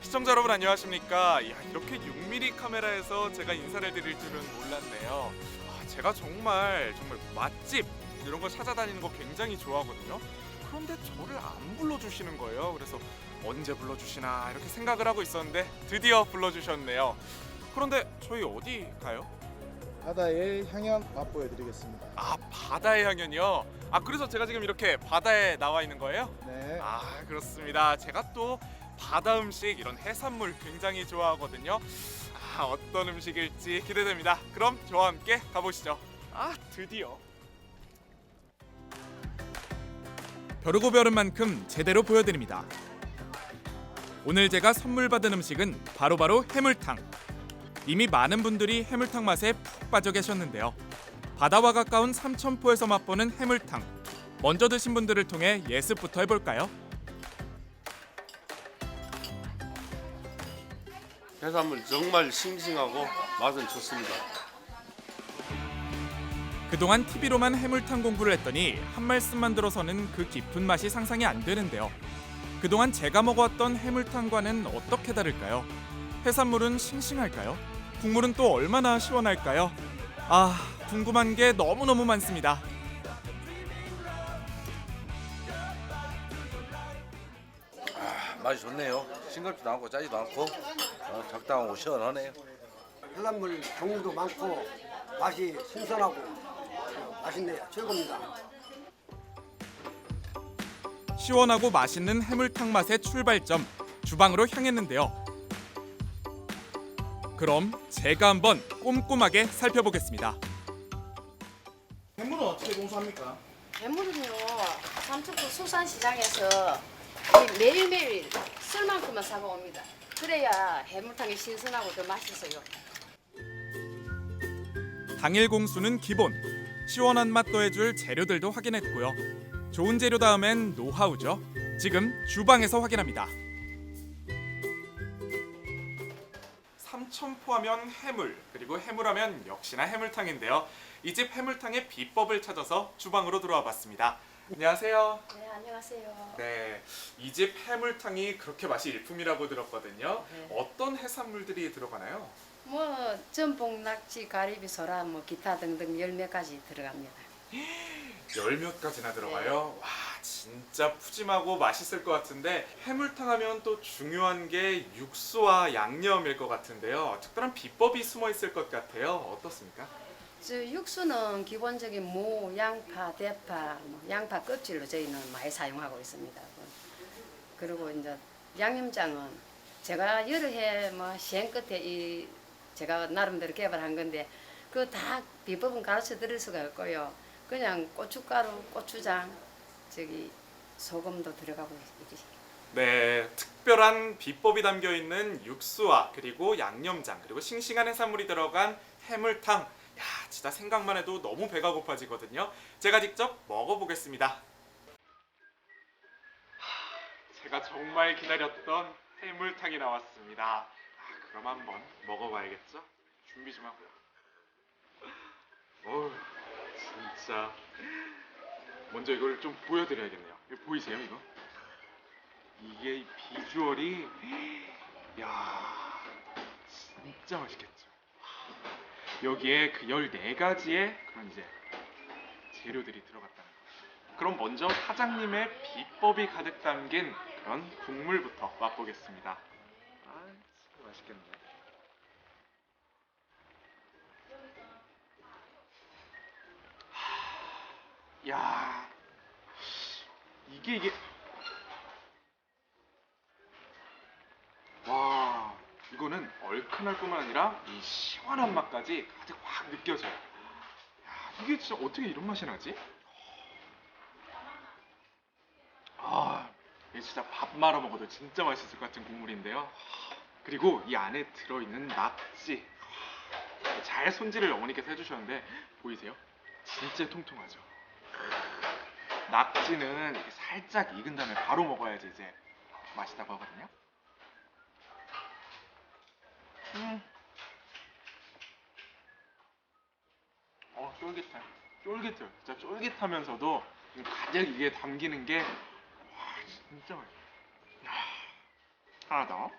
시청자 여러분 안녕하십니까? 야, 이렇게 6mm 카메라에서 제가 인사를 드릴 줄은 몰랐네요. 아, 제가 정말 정말 맛집 이런 거 찾아다니는 거 굉장히 좋아하거든요. 그런데 저를 안 불러주시는 거예요. 그래서 언제 불러주시나 이렇게 생각을 하고 있었는데 드디어 불러주셨네요. 그런데 저희 어디 가요? 바다의 향연 맛보여 드리겠습니다. 아 바다의 향연이요. 아 그래서 제가 지금 이렇게 바다에 나와 있는 거예요? 네. 아 그렇습니다. 제가 또 바다 음식 이런 해산물 굉장히 좋아하거든요. 아 어떤 음식일지 기대됩니다. 그럼 저와 함께 가보시죠. 아 드디어. 벼르고 벼른 만큼 제대로 보여드립니다. 오늘 제가 선물 받은 음식은 바로바로 해물탕. 이미 많은 분들이 해물탕 맛에 푹 빠져 계셨는데요. 바다와 가까운 삼천포에서 맛보는 해물탕. 먼저 드신 분들을 통해 예습부터 해볼까요? 해산물 정말 싱싱하고 맛은 좋습니다. 그동안 TV로만 해물탕 공부를 했더니 한 말씀만 들어서는 그 깊은 맛이 상상이 안 되는데요. 그동안 제가 먹어왔던 해물탕과는 어떻게 다를까요? 해산물은 싱싱할까요? 국물은 또 얼마나 시원할까요? 아, 궁금한 게 너무너무 많습니다. 맛이 좋네요. 싱겁지도 않고 짜지도 않고 어, 적당하고 시원하네요. 해산물 종류도 많고 맛이 신선하고 맛있네요. 최고입니다. 시원하고 맛있는 해물탕 맛의 출발점 주방으로 향했는데요. 그럼 제가 한번 꼼꼼하게 살펴보겠습니다. 해물은 어떻게 공수합니까? 해물은요 삼척도 수산시장에서 이 매일매일 쓸 만큼만 사고 옵니다. 그래야 해물탕이 신선하고 더 맛있어요. 당일 공수는 기본. 시원한 맛 더해줄 재료들도 확인했고요. 좋은 재료 다음엔 노하우죠. 지금 주방에서 확인합니다. 삼천포하면 해물, 그리고 해물하면 역시나 해물탕인데요. 이 집 해물탕의 비법을 찾아서 주방으로 들어와 봤습니다. 안녕하세요. 네 안녕하세요. 네, 이 집 해물탕이 그렇게 맛이 일품이라고 들었거든요. 네. 어떤 해산물들이 들어가나요? 뭐 전복, 낙지, 가리비, 소라, 뭐 기타 등등 열몇 가지 들어갑니다. 열몇 가지나 들어가요. 와 진짜 푸짐하고 맛있을 것 같은데 해물탕 하면 또 중요한 게 육수와 양념일 것 같은데요. 특별한 비법이 숨어 있을 것 같아요. 어떻습니까? 저 육수는 기본적인 무, 양파, 대파, 뭐 양파 껍질로 저희는 많이 사용하고 있습니다. 그리고 이제 양념장은 제가 여러 해뭐 시행 끝에 이 제가 나름대로 개발한 건데 그 다 비법은 가르쳐 드릴 수가 없고요. 그냥 고춧가루, 고추장, 저기 소금도 들어가고 이렇게 네, 특별한 비법이 담겨 있는 육수와 그리고 양념장 그리고 싱싱한 해산물이 들어간 해물탕. 야, 진짜 생각만 해도 너무 배가 고파지거든요. 제가 직접 먹어보겠습니다. 하, 제가 정말 기다렸던 해물탕이 나왔습니다. 아, 그럼 한번 먹어봐야겠죠? 준비 좀 하고요. 어우, 진짜. 먼저 이걸 좀 보여드려야겠네요. 이거 보이세요, 이거? 이게 이 비주얼이 야 진짜 맛있겠죠. 여기에 그 14가지의 그런 이제 재료들이 들어갔다는 거. 그럼 먼저 사장님의 비법이 가득 담긴 그런 국물부터 맛보겠습니다. 아, 진짜 맛있겠네. 하, 야, 이게 이게 와 이거는 얼큰할 뿐만 아니라 이 시원한 맛까지 가득 확 느껴져요. 야 이게 진짜 어떻게 이런 맛이 나지? 아 이게 진짜 밥 말아 먹어도 진짜 맛있을 것 같은 국물인데요. 그리고 이 안에 들어있는 낙지 잘 손질을 어머니께서 해주셨는데 보이세요? 진짜 통통하죠. 낙지는 살짝 익은 다음에 바로 먹어야지 이제 맛있다고 하거든요. 음. 어 쫄깃해 쫄깃해 진짜 쫄깃하면서도 가득 이게 담기는 게 와 진짜 맛있어 야. 하나 더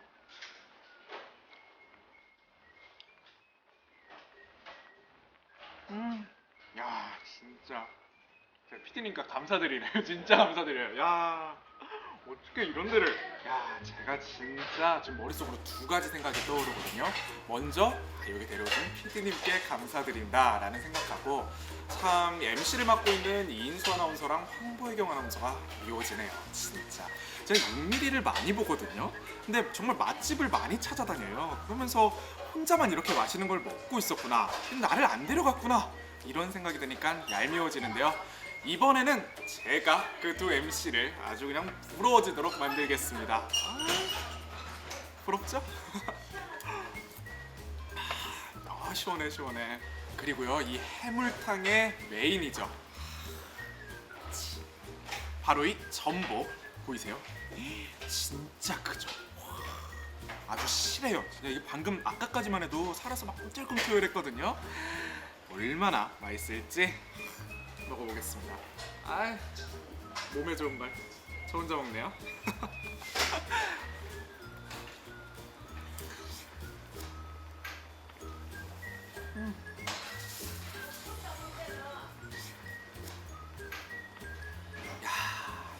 음. 야 진짜 피디님과 감사드리네요 진짜 감사드려요 야 어떻게 이런 데를 야 제가 진짜 지금 머릿속으로 두 가지 생각이 떠오르거든요. 먼저 아, 여기 데려오신 피디님께 감사드린다 라는 생각하고 참 MC를 맡고 있는 이인수 아나운서랑 황보혜경 아나운서가 이어지네요. 진짜 제가 6mm를 많이 보거든요. 근데 정말 맛집을 많이 찾아다녀요. 그러면서 혼자만 이렇게 맛있는 걸 먹고 있었구나. 나를 안 데려갔구나. 이런 생각이 드니까 얄미워지는데요. 이번에는 제가 그 두 MC를 아주 그냥 부러워지도록 만들겠습니다. 아, 부럽죠? 아, 시원해 시원해. 그리고요 이 해물탕의 메인이죠. 바로 이 전복 보이세요? 진짜 크죠. 아주 실해요. 진짜 이게 방금 아까까지만 해도 살아서 막 꿈틀꿈틀했거든요. 얼마나 맛있을지 먹어보겠습니다. 아, 몸에 좋은 말. 저 혼자 먹네요. 음.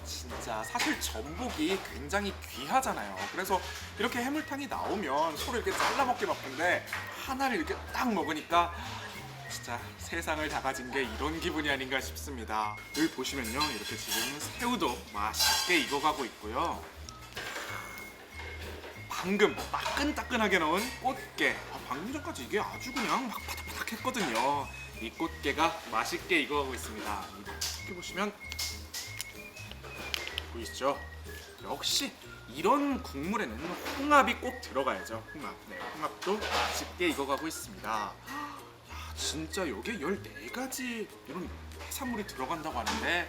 진짜 사실 전복이 굉장히 귀하잖아요. 그래서 이렇게 해물탕이 나오면 서로 이렇게 잘라 먹기 바쁜데 하나를 이렇게 딱 먹으니까 진짜 세상을 다 가진 게 이런 기분이 아닌가 싶습니다. 여기 보시면요, 이렇게 지금 새우도 맛있게 익어가고 있고요. 방금 따끈따끈하게 넣은 꽃게. 아, 방금 전까지 이게 아주 그냥 막 바삭바삭 했거든요. 이 꽃게가 맛있게 익어가고 있습니다. 이렇게 보시면 보이시죠? 역시 이런 국물에는 홍합이 꼭 들어가야죠. 홍합. 네, 홍합도 맛있게 익어가고 있습니다. 야, 진짜 여기에 14가지 이런 해산물이 들어간다고 하는데 야,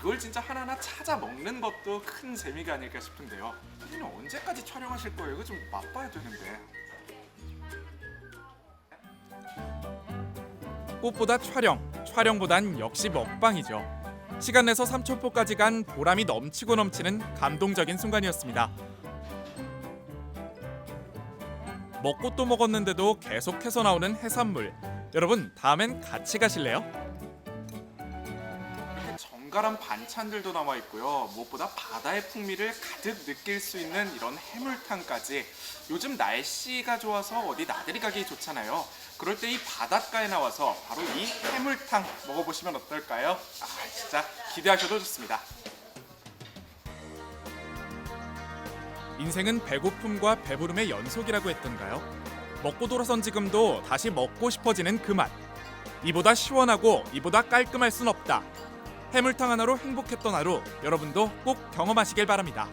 이걸 진짜 하나하나 찾아 먹는 것도 큰 재미가 아닐까 싶은데요. 선생님 언제까지 촬영하실 거예요? 이거 좀 맛봐야 되는데. 꽃보다 촬영, 촬영보단 역시 먹방이죠. 시간 내서 삼천포까지 간 보람이 넘치고 넘치는 감동적인 순간이었습니다. 먹고 또 먹었는데도 계속해서 나오는 해산물. 여러분 다음엔 같이 가실래요? 정갈한 반찬들도 나와 있고요. 무엇보다 바다의 풍미를 가득 느낄 수 있는 이런 해물탕까지. 요즘 날씨가 좋아서 어디 나들이 가기 좋잖아요. 그럴 때 이 바닷가에 나와서 바로 이 해물탕 먹어보시면 어떨까요? 아 진짜 기대하셔도 좋습니다. 인생은 배고픔과 배부름의 연속이라고 했던가요? 먹고 돌아선 지금도 다시 먹고 싶어지는 그 맛. 이보다 시원하고 이보다 깔끔할 순 없다. 해물탕 하나로 행복했던 하루 여러분도 꼭 경험하시길 바랍니다.